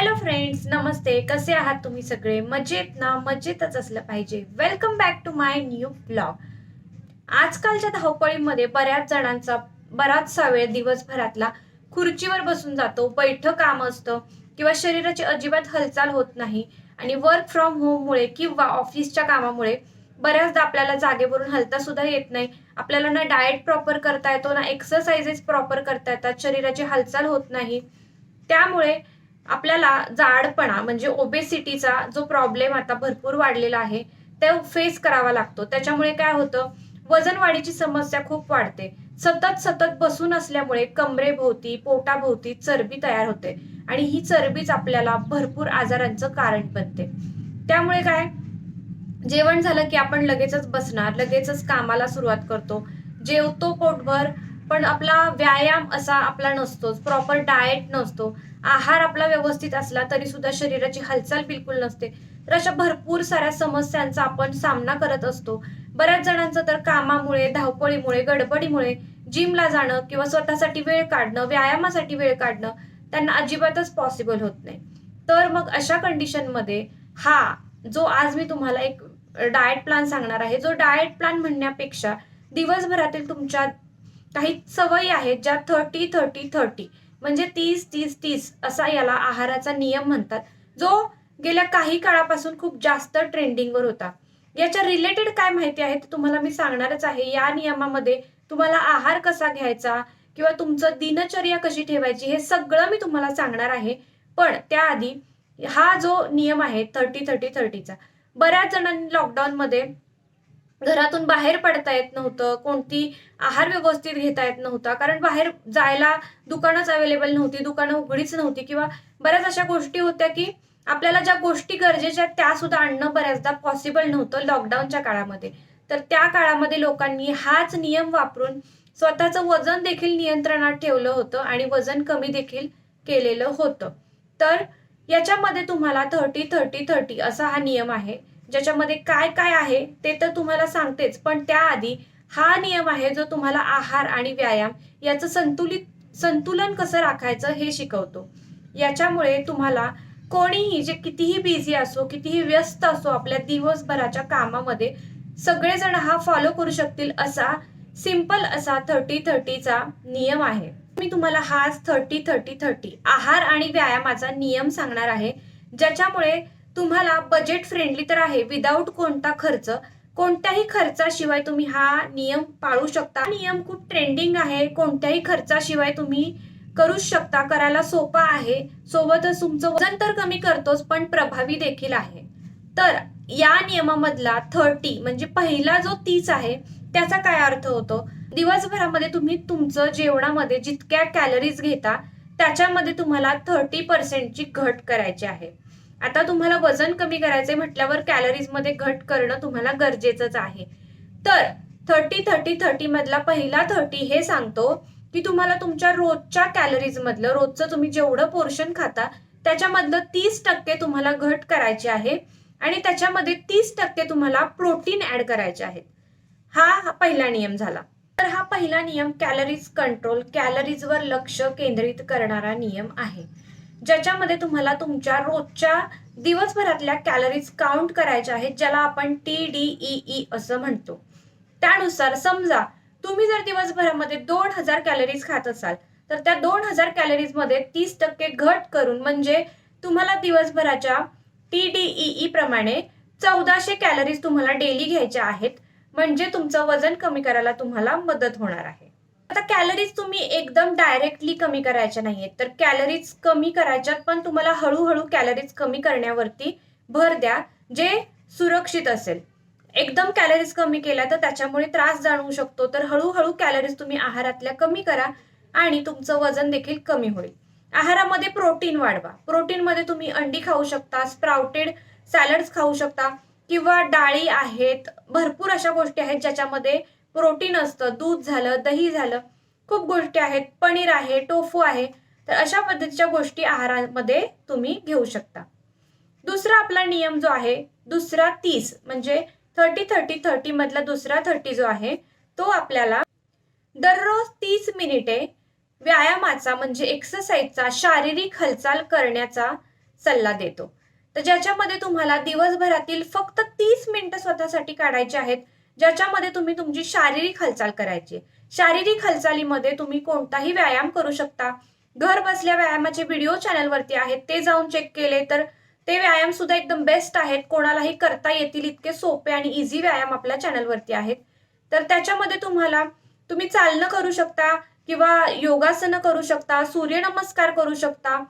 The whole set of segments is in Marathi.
हॅलो फ्रेंड्स नमस्ते. कसे आहात तुम्ही सगळे? मजेत ना? मजेतच असलं पाहिजे. Welcome back to my new blog आजकालच्या धावपळीमध्ये बऱ्याच जणांचा बराचसा वेळ दिवसभरातला खुर्चीवर बसून जातो. बैठं काम असतं किंवा शरीराची अजिबात हालचाल होत नाही. आणि वर्क फ्रॉम होममुळे किंवा ऑफिसच्या कामामुळे बऱ्याचदा आपल्याला जागेवरून हलता सुद्धा येत नाही. आपल्याला ना डाएट प्रॉपर करता येतो ना एक्सरसाइजेस प्रॉपर करता येतात. शरीराची हालचाल होत नाही. त्यामुळे आपल्याला जाडपणा म्हणजे ओबेसिटीचा जो प्रॉब्लेम आता भरपूर वाढलेला आहे ते फेस करावा लागतो. त्याच्यामुळे काय होतं वजन वाढीची समस्या खूप वाढते. सतत सतत बसून असल्यामुळे कमरेभोवती पोटाभोवती चरबी तयार होते आणि ही चरबीच आपल्याला भरपूर आजारांचं कारण बनते. त्यामुळे काय जेवण झालं की आपण लगेचच बसणार लगेचच कामाला सुरुवात करतो. जेवतो पोटभर पण आपला व्यायाम असा आपला नसतोच. प्रॉपर डाएट नसतो. आहार आपला व्यवस्थित असला तरी सुद्धा शरीराची हालचाल बिलकुल नसते. तर अशा भरपूर साऱ्या समस्यांचा आपण सामना करत असतो. बऱ्याच जणांचं तर कामामुळे धावपळीमुळे गडबडीमुळे जिमला जाणं किंवा स्वतःसाठी वेळ काढणं व्यायामासाठी वेळ काढणं त्यांना अजिबातच पॉसिबल होत नाही. तर मग अशा कंडिशनमध्ये हा जो आज मी तुम्हाला एक डाएट प्लॅन सांगणार आहे. जो डाएट प्लॅन म्हणण्यापेक्षा दिवसभरातील तुमच्या काही सवयी आहेत ज्या थर्टी थर्टी थर्टी म्हणजे तीस तीस तीस असा याला आहाराचा नियम म्हणतात. जो गेल्या काही काळापासून खूप जास्त ट्रेंडिंगवर होता. याच्या रिलेटेड काय माहिती आहे ते तुम्हाला मी सांगणारच आहे. या नियमामध्ये तुम्हाला आहार कसा घ्यायचा किंवा तुमचं दिनचर्या कशी ठेवायची हे सगळं मी तुम्हाला सांगणार आहे. पण त्याआधी हा जो नियम आहे थर्टी थर्टी थर्टीचा बऱ्याच जणांनी लॉकडाऊनमध्ये म्हणजे घरातून बाहेर पडता येत नव्हतं कोणती आहार व्यवस्थित घेता येत नव्हता. कारण बाहेर जायला दुकानच अवेलेबल नव्हती दुकानं उघडीच नव्हती किंवा बऱ्याच अशा गोष्टी होत्या की आपल्याला ज्या गोष्टी गरजेच्या त्या सुद्धा आणणं बऱ्याचदा पॉसिबल नव्हतं लॉकडाऊनच्या काळामध्ये. तर त्या काळामध्ये लोकांनी हाच नियम वापरून स्वतःचं वजन देखील नियंत्रणात ठेवलं होतं आणि वजन कमी देखील केलेलं होतं. तर याच्यामध्ये तुम्हाला थर्टी थर्टी थर्टी असा हा नियम आहे. ज्याच्यामध्ये काय काय आहे ते तर तुम्हाला सांगतेच पण त्याआधी हा नियम आहे जो तुम्हाला आहार आणि व्यायाम याचं संतुलित संतुलन कसं राखायचं हे शिकवतो. याच्यामुळे तुम्हाला कोणीही जे कितीही बिझी असो कितीही व्यस्त असो आपल्या दिवसभराच्या कामामध्ये सगळेजण हा फॉलो करू शकतील असा सिंपल असा थर्टी थर्टीचा नियम आहे. मी तुम्हाला हाच थर्टी थर्टी थर्टी आहार आणि व्यायामाचा नियम सांगणार आहे ज्याच्यामुळे तुम्हाला बजेट फ्रेंडली तर आहे विदाऊट कोणता खर्च. कोणत्याही खर्चाशिवाय तुम्ही हा नियम पाळू शकता. नियम खूप ट्रेंडिंग आहे. कोणत्याही खर्चाशिवाय तुम्ही करूच शकता. करायला सोपा आहे. सोबतच तुमचं वजन तर कमी करतोच पण प्रभावी देखील आहे. तर या नियमामधला थर्टी म्हणजे पहिला जो तीस आहे त्याचा काय अर्थ होतो? दिवसभरामध्ये तुम्ही तुमचं जेवणामध्ये जितक्या कॅलरीज घेता त्याच्यामध्ये तुम्हाला थर्टी पर्सेंटची घट करायची आहे. आता तुम्हाला वजन कमी करायचे म्हटल्यावर कॅलरीजमध्ये घट करणं तुम्हाला गरजेचंच आहे. तर थर्टी थर्टी थर्टी मधला पहिला थर्टी हे सांगतो की तुम्हाला तुमच्या रोजच्या कॅलरीज मधलं रोजचं तुम्ही जेवढं पोर्शन खाता त्याच्यामधलं तीस टक्के तुम्हाला घट करायचे आहे आणि त्याच्यामध्ये तीस टक्के तुम्हाला प्रोटीन ऍड करायचे आहेत. हा पहिला नियम झाला. तर हा पहिला नियम कॅलरीज कंट्रोल कॅलरीजवर लक्ष केंद्रित करणारा नियम आहे. ज्याच्यामध्ये तुम्हाला तुमच्या रोजच्या दिवसभरातल्या कॅलरीज काउंट करायच्या आहेत ज्याला आपण टी डी ई ई असं म्हणतो. त्यानुसार समजा तुम्ही जर दिवसभरामध्ये दोन हजार कॅलरीज खात असाल तर त्या दोन हजार कॅलरीजमध्ये तीस टक्के घट करून म्हणजे तुम्हाला दिवसभराच्या टी डी ई प्रमाणे चौदाशे कॅलरीज तुम्हाला डेली घ्यायच्या आहेत म्हणजे तुमचं वजन कमी करायला तुम्हाला मदत होणार आहे. आता कॅलरीज तुम्ही एकदम डायरेक्टली कमी करायच्या नाहीयेत. तर कॅलरीज कमी करायच्यात पण तुम्हाला हळूहळू कॅलरीज कमी करण्यावरती भर द्या जे सुरक्षित असेल. एकदम कॅलरीज कमी केल्या तर त्याच्यामुळे त्रास जाणवू शकतो. तर हळूहळू कॅलरीज तुम्ही आहारातल्या कमी करा आणि तुमचं वजन देखील कमी होईल. आहारामध्ये प्रोटीन वाढवा. प्रोटीनमध्ये तुम्ही अंडी खाऊ शकता स्प्राउटेड सॅलड्स खाऊ शकता किंवा डाळी आहेत. भरपूर अशा गोष्टी आहेत ज्याच्यामध्ये प्रोटीन असतं दूध झालं दही झालं खूप गोष्टी आहेत. पनीर आहे टोफू आहे. तर अशा पद्धतीच्या गोष्टी आहारामध्ये तुम्ही घेऊ शकता. दुसरा आपला नियम जो आहे दुसरा तीस म्हणजे थर्टी थर्टी थर्टी मधला दुसरा थर्टी जो आहे तो आपल्याला दररोज तीस मिनिटे व्यायामाचा म्हणजे एक्सरसाइजचा शारीरिक हालचाल करण्याचा सल्ला देतो. तर ज्याच्यामध्ये तुम्हाला दिवसभरातील फक्त तीस मिनिटं स्वतःसाठी काढायचे आहेत ज्याच्यामध्ये तुम्ही तुमची शारीरिक हालचाल करायची. आहे. शारीरिक हालचालीमध्ये तुम्ही कोणताही व्यायाम करू शकता. घर बसल्या व्यायामाचे व्हिडिओ चॅनलवरती आहेत. ते जाऊन चेक केले तर ते व्यायाम सुद्धा एकदम बेस्ट आहेत. कोणालाही करता येतील इतके सोपे आणि इझी व्यायाम आपल्या चॅनलवरती आहेत. तर त्याच्यामध्ये तुम्हाला तुम्ही चालणं करू शकता किंवा योगासनं करू शकता सूर्यनमस्कार करू शकता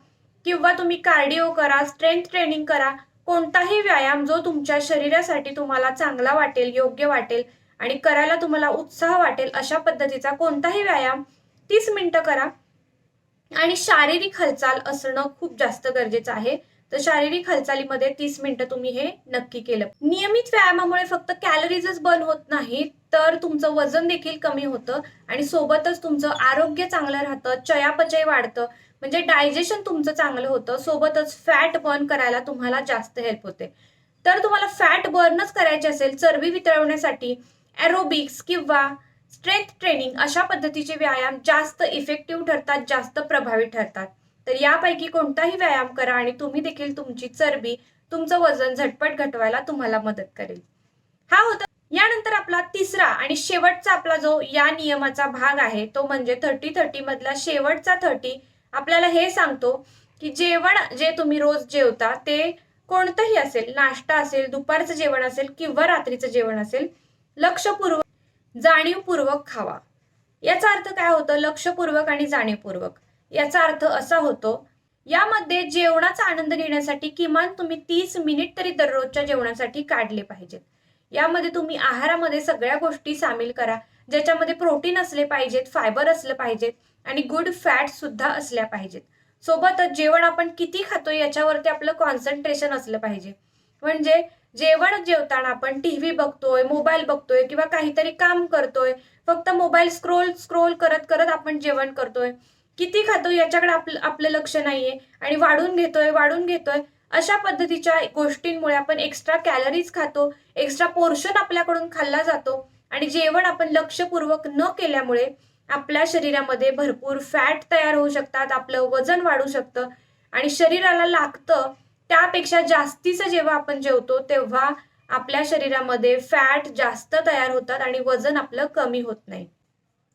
किंवा तुम्ही कार्डिओ करा स्ट्रेंथ ट्रेनिंग करा. कोणताही व्यायाम जो तुमच्या शरीरासाठी तुम्हाला चांगला वाटेल योग्य वाटेल आणि करायला तुम्हाला उत्साह वाटेल अशा पद्धतीचा कोणताही व्यायाम तीस मिनटं करा. आणि शारीरिक हालचाल असणं खूप जास्त गरजेचं आहे. तर शारीरिक हालचालीमध्ये तीस मिनिटं तुम्ही हे नक्की केलं. नियमित व्यायामामुळे फक्त कॅलरीजच बर्न होत नाही तर तुमचं वजन देखील कमी होतं आणि सोबतच तुमचं आरोग्य चांगलं राहतं चयापचय वाढतं. म्हणजे डायजेशन तुमचं चांगलं होतं सोबतच फॅट बर्न करायला तुम्हाला जास्त हेल्प होते. तर तुम्हाला फॅट बर्नच करायचे असेल चरबी वितळवण्यासाठी ॲरोबिक्स किंवा स्ट्रेंथ ट्रेनिंग अशा पद्धतीचे व्यायाम जास्त इफेक्टिव्ह ठरतात जास्त प्रभावी ठरतात. तर यापैकी कोणताही व्यायाम करा आणि तुम्ही देखील तुमची चरबी तुमचं वजन झटपट घटवायला तुम्हाला मदत करेल. हा होता यानंतर आपला तिसरा आणि शेवटचा आपला जो या नियमाचा भाग आहे तो म्हणजे थर्टी थर्टी मधला शेवटचा थर्टी आपल्याला हे सांगतो की जेवण जे तुम्ही रोज जेवता ते कोणतंही असेल नाश्ता असेल दुपारचं जेवण असेल किंवा रात्रीचं जेवण असेल लक्षपूर्वक जाणीवपूर्वक खावा. याचा अर्थ काय होतं? लक्षपूर्वक आणि जाणीवपूर्वक. याचा अर्थ असा होतो यामध्ये जेवणाचा आनंद घेण्यासाठी किमान तुम्ही तीस मिनिट तरी दररोजच्या जेवणासाठी काढले पाहिजेत. यामध्ये तुम्ही आहारामध्ये सगळ्या गोष्टी सामील करा ज्याच्यामध्ये प्रोटीन असले पाहिजेत फायबर असलं पाहिजेत आणि गुड फॅट सुद्धा असल्या पाहिजेत. सोबतच जेवण आपण किती खातोय याच्यावरती आपलं कॉन्सन्ट्रेशन असलं पाहिजे. म्हणजे जेवण जेवताना आपण टीव्ही बघतोय मोबाईल बघतोय किंवा काहीतरी काम करतोय फक्त मोबाईल स्क्रोल स्क्रोल करत करत आपण जेवण करतोय. किती खातो याच्याकडे आपलं आपलं लक्ष नाहीये आणि वाढून घेतोय वाढून घेतोय अशा पद्धतीच्या गोष्टींमुळे आपण एक्स्ट्रा कॅलरीज खातो एक्स्ट्रा पोर्शन आपल्याकडून खाल्ला जातो आणि जेवण आपण लक्षपूर्वक न केल्यामुळे आपल्या शरीरामध्ये भरपूर फॅट तयार होऊ शकतात आपलं वजन वाढू शकतं आणि शरीराला लागतं त्यापेक्षा जास्तीचं जेव्हा आपण जेवतो तेव्हा आपल्या शरीरामध्ये फॅट जास्त तयार होतात आणि वजन आपलं कमी होत नाही.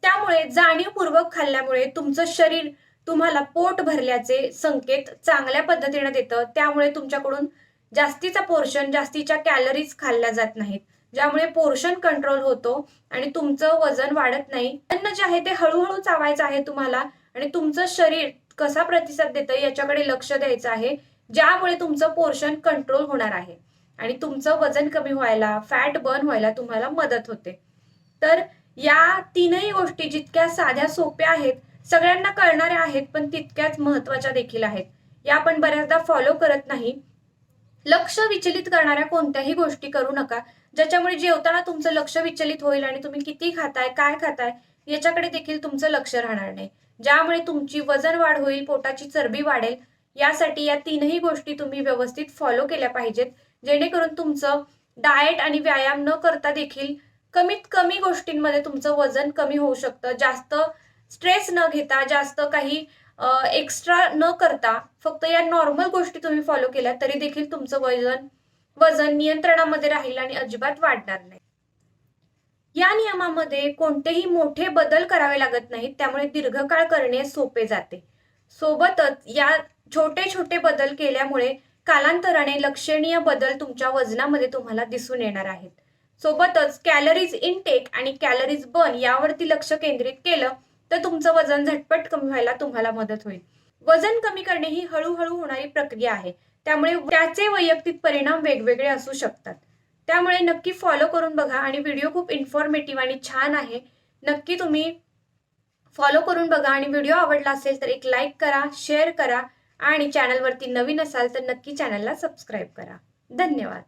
त्यामुळे जाणीवपूर्वक खाल्ल्यामुळे तुमचं शरीर तुम्हाला पोट भरल्याचे संकेत चांगल्या पद्धतीने देतं. त्यामुळे तुमच्याकडून जास्तीचा पोर्शन जास्तीच्या कॅलरीज खाल्ल्या जात नाहीत. ज्यामुळे पोर्शन कंट्रोल होतो आणि तुमचं वजन वाढत नाही. अन्न जे आहे ते हळूहळू चावायचं आहे तुम्हाला आणि तुमचं शरीर कसा प्रतिसाद देतं याच्याकडे लक्ष द्यायचं आहे. ज्यामुळे तुमचं पोर्शन कंट्रोल होणार आहे. आणि तुमचं वजन कमी व्हायला फॅट बर्न व्हायला तुम्हाला मदत होते. तर या तीनही गोष्टी जितक्या साध्या सोप्या आहेत सगळ्यांना कळणाऱ्या आहेत पण तितक्याच महत्त्वाच्या देखील आहेत. या आपण बऱ्याचदा फॉलो करत नाही. लक्ष विचलित करणाऱ्या कोणत्याही गोष्टी करू नका. ज्याच्यामुळे जेवताना तुमचं लक्ष विचलित होईल आणि तुम्ही किती खाताय काय खाताय याच्याकडे देखील तुमचं लक्ष राहणार नाही. ज्यामुळे तुमची वजन वाढ होईल पोटाची चरबी वाढेल यासाठी या तीनही गोष्टी तुम्ही व्यवस्थित फॉलो केल्या पाहिजेत. जेणेकरून तुमचं डाएट आणि व्यायाम न करता देखील कमीत कमी गोष्टींमध्ये तुमचं वजन कमी होऊ शकतं. जास्त स्ट्रेस न घेता जास्त काही एक्स्ट्रा न करता फक्त या नॉर्मल गोष्टी तुम्ही फॉलो केल्या तरी देखील तुमचं वजन वजन नियंत्रणामध्ये राहील आणि अजिबात वाढणार नाही. या नियमामध्ये कोणतेही मोठे बदल करावे लागत नाहीत त्यामुळे दीर्घकाळ करणे सोपे जाते. सोबतच या छोटे छोटे बदल केल्यामुळे कालांतराने लक्षणीय बदल तुमच्या वजनामध्ये तुम्हाला दिसून येणार आहेत. सोबतच कॅलरीज इनटेक आणि कॅलरीज बर्न यावरती लक्ष केंद्रित केलं तर तुमचं वजन झटपट कमी व्हायला तुम्हाला मदत होईल. वजन कमी करणे ही हळूहळू होणारी प्रक्रिया आहे. त्यामुळे त्याचे वैयक्तिक परिणाम वेगवेगळे असू शकतात. त्यामुळे नक्की फॉलो करून बघा आणि व्हिडिओ खूप इन्फॉर्मेटिव्ह आणि छान आहे. नक्की तुम्ही फॉलो करून बघा आणि व्हिडिओ आवडला असेल तर एक लाईक करा शेअर करा आणि चॅनलवरती नवीन असाल तर नक्की चॅनलला सबस्क्राईब करा. धन्यवाद.